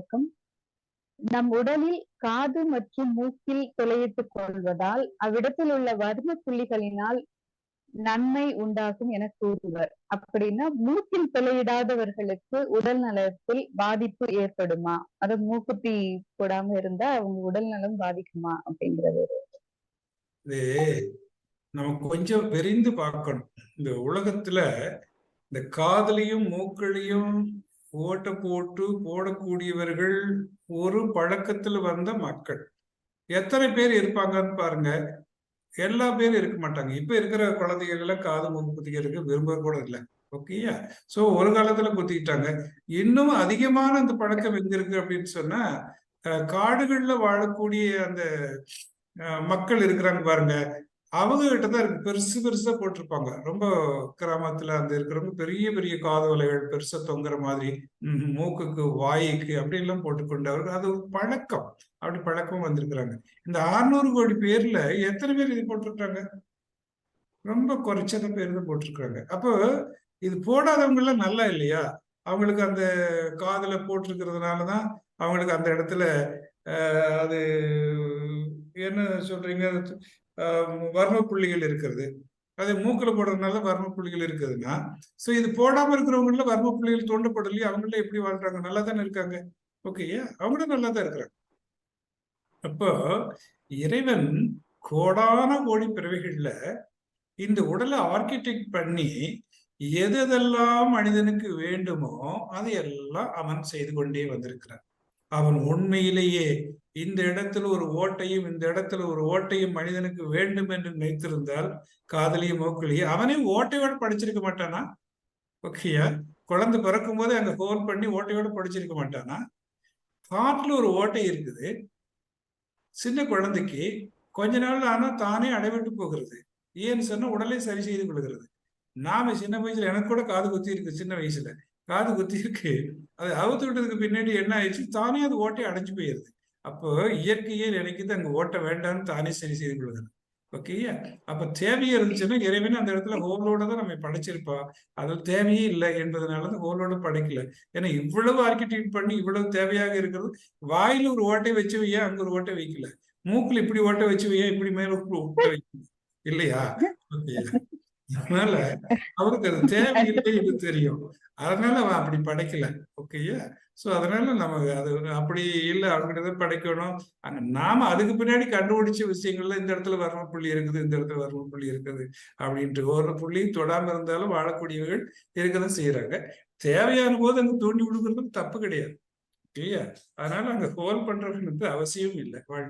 வணக்கம். நம் உடலில் காது மற்றும் மூக்கில் துளையிட்டுக் கொள்வதால் அவ்விடத்தில் உள்ள வர்ம புள்ளிகளினால் நன்மை உண்டாகும் என கூறுவர். அப்படின்னா மூக்கில் துளையிடாதவர்களுக்கு உடல் நலத்தில் பாதிப்பு ஏற்படுமா? அது மூக்குத்தி போடாம இருந்தா அவங்க உடல் நலம் பாதிக்குமா அப்படிங்கிறது இது நம்ம கொஞ்சம் விரிந்து பார்க்கணும். இந்த உலகத்துல இந்த காதலையும் மூக்களையும் ஓட்டு போட்டு போடக்கூடியவர்கள் ஒரு பழக்கத்தில் வந்த மக்கள். எத்தனை பேர் இருப்பாங்கன்னு பாருங்க. எல்லா பேரும் இருக்க மாட்டாங்க. இப்ப இருக்கிற குழந்தைகள் காது மூக்கு குத்திக்கிறதுக்கு விரும்ப கூட இல்லை. ஓகேயா ஸோ ஒரு காலத்துல குத்திக்கிட்டாங்க. இன்னும் அதிகமான அந்த பழக்கம் எங்க இருக்கு அப்படின்னு சொன்னா காடுகள்ல வாழக்கூடிய அந்த மக்கள் இருக்கிறாங்க பாருங்க. அவங்க கிட்ட தான் இருக்கு. பெருசு பெருசா போட்டிருப்பாங்க. ரொம்ப கிராமத்துல அந்த இருக்கிறவங்க பெரிய பெரிய காது வலைகள் பெருசா தொங்குற மாதிரி மூக்குக்கு வாய்க்கு அப்படி எல்லாம் போட்டுக்கொண்டு அவருக்கு அது ஒரு பழக்கம். அப்படி பழக்கம் வந்திருக்கிறாங்க. இந்த 600 கோடி பேர்ல எத்தனை பேர் இது போட்டிருக்காங்க ரொம்ப குறைச்சத பேர் தான் போட்டிருக்காங்க அப்போ இது போடாதவங்க எல்லாம் நல்லா இல்லையா? அவங்களுக்கு அந்த காதுல போட்டிருக்கிறதுனாலதான் அவங்களுக்கு அந்த இடத்துல அது என்ன சொல்றீங்க? வர்ம புள்ளிகள் இருக்கிறது. அது மூக்கில் போடுறதுனால வர்ம புள்ளிகள் இருக்குதுன்னா ஸோ இது போடாமல் இருக்கிறவங்கள வர்ம புள்ளிகள் தோண்டப்படலையே அவங்கள எப்படி வாழ்றாங்க? நல்லா தானே இருக்காங்க. ஓகேயா அவங்களும் நல்லா தான் இருக்கிறாங்க. அப்போ இறைவன் கோடான கோடி பிறவிகள்ல இந்த உடலை ஆர்கிடெக்ட் பண்ணி எதெல்லாம் மனிதனுக்கு வேண்டுமோ அதையெல்லாம் அவன் செய்து கொண்டே வந்திருக்கிறான். அவன் உண்மையிலேயே இந்த இடத்துல ஒரு ஓட்டையும் இந்த இடத்துல ஒரு ஓட்டையும் மனிதனுக்கு வேண்டும் என்று நினைத்திருந்தால் காதலியும் மூக்களையும் அவனே ஓட்டையோட படிச்சிருக்க மாட்டானா? ஓகேயா குழந்தை பிறக்கும் போதே அங்க ஹோல் பண்ணி ஓட்டையோட படிச்சிருக்க மாட்டானா? காட்டுல ஒரு ஓட்டை இருக்குது. சின்ன குழந்தைக்கு கொஞ்ச நாள் ஆனா தானே அடைவிட்டு போகிறது. ஏன்னு சொன்னா உடலை சரி செய்து கொள்கிறது. நாம சின்ன வயசுல எனக்கு கூட காது குத்தி இருக்கு சின்ன வயசுல. காது குத்தி இருக்கு. அது அவுத்து விட்டதுக்கு பின்னாடி என்ன ஆயிடுச்சு? தானே அது ஓட்டை அடைஞ்சு போயிருது. அப்போ இயற்கையே நினைக்குது அங்க ஓட்ட வேண்டாம்னு தானே சரி செய்து கொள்கிறது. ஓகேயா அப்ப தேவையே இருந்துச்சுன்னா இறைவன் அந்த இடத்துல ஹோலோட தான் நம்ம படைச்சிருப்பா. அது தேவையே இல்லை என்பதனால தான் ஹோலோட படைக்கல. ஏன்னா இவ்வளவு ஆர்கிடெக்ட் பண்ணி இவ்வளவு தேவையாக இருக்கிறது. வாயில ஒரு ஓட்டை வச்சு வையா அங்க ஒரு ஓட்டை வைக்கல? மூக்குல இப்படி ஓட்டை வச்சு வையா இப்படி மேல ஒரு ஓட்டை வைக்கல? இல்லையா? ஓகேயா அதனால அவருக்கு அது தேவையில்லை என்று தெரியும். அதனால அவன் அப்படி படைக்கல. ஓகேயா சோ அதனால நமக்கு அது அப்படி இல்லை அவங்ககிட்ட படைக்கணும். நாம அதுக்கு பின்னாடி கண்டுபிடிச்ச விஷயங்கள்ல இந்த இடத்துல வர்ம புள்ளி இருக்குது இந்த இடத்துல வர்ம புள்ளி இருக்குது அப்படின்ட்டு ஒரு புள்ளியும் தொடாம இருந்தாலும் வாழக்கூடியவர்கள் இருக்கதான் செய்யறாங்க தேவையான போது அங்க தூண்டி விடுங்கிறது தப்பு கிடையாது. இல்லையா அதனால அங்க ஹோல் பண்றதுன்றது அவசியம் இல்லை. வாழ்க்கை